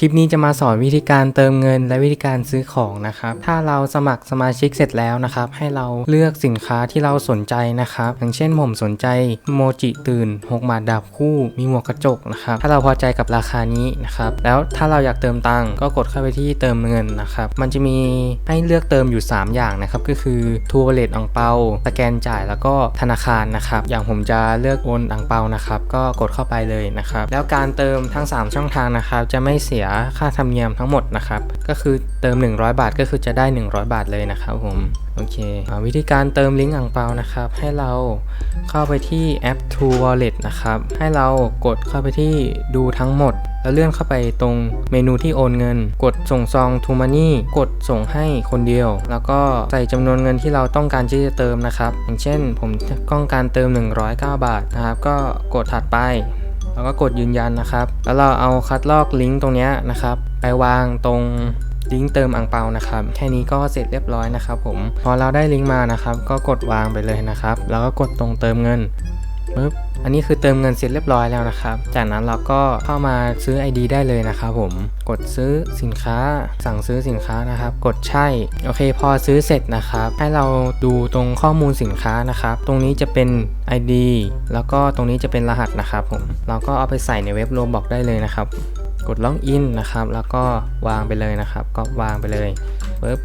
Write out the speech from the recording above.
คลิปนี้จะมาสอนวิธีการเติมเงินและวิธีการซื้อของนะครับ ถ้าเราสมัครสมาชิกเสร็จแล้วนะครับ ให้เราเลือกสินค้าที่เราสนใจนะครับ อย่างเช่นผมสนใจโมจิตื่น6บาทดาบคู่ มีหมวกกระจกนะครับ ถ้าเราพอใจกับราคานี้นะครับ แล้วถ้าเราอยากเติมตังก็กดเข้าไปที่เติมเงินนะครับ มันจะมีให้เลือกเติมอยู่ 3 อย่างนะครับ ก็คือทัวร์เลตอังเปา สแกนจ่ายแล้วก็ธนาคารนะครับ อย่างผมจะเลือกโอนอังเปานะครับ ก็กดเข้าไปเลยนะครับ แล้วการเติมทั้ง 3 ช่องทางนะครับ จะไม่เสียค่าธรรมเนียมทั้งหมดนะครับ ก็คือเติม 100 บาทก็คือจะได้ 100 บาทเลยนะครับผมโอเคอวิธีการเติมลิงก์อ่างเปานะครับ ให้เราเข้าไปที่แอป True Wallet นะครับ ให้เรากดเข้าไปที่ดูทั้งหมด แล้วเลื่อนเข้าไปตรงเมนูที่โอนเงิน กดส่งซอง To Money กดส่งให้คนเดียว แล้วก็ใส่จำนวนเงินที่เราต้องการที่จะเติมนะครับ อย่างเช่น ผมต้องการเติม 109 บาทนะครับ ก็กดถัดไป แล้วก็กดยืนยันนะครับ แล้วเราเอาคัดลอกลิงก์ตรงนี้นะครับ ไปวางตรงลิงก์เติมอ่างเปานะครับ แค่นี้ก็เสร็จเรียบร้อยนะครับผม พอเราได้ลิงก์มานะครับ ก็กดวางไปเลยนะครับ แล้วก็กดตรงเติมเงิน ปึ๊บอันนี้คือเติมเงินเสร็จเรียบร้อยแล้วนะครับ จากนั้นเราก็เข้ามาซื้อ ID ได้เลยนะครับผม กดซื้อสินค้า สั่งซื้อสินค้านะครับ กดใช่ โอเค พอซื้อเสร็จนะครับ ให้เราดูตรงข้อมูลสินค้านะครับ ตรงนี้จะเป็น ID แล้วก็ตรงนี้จะเป็นรหัสนะครับผม เราก็เอาไปใส่ในเว็บโรบอกได้เลยนะครับ กดล็อกอินนะครับ แล้วก็วางไปเลยนะครับ ก็วางไปเลยปึ๊บ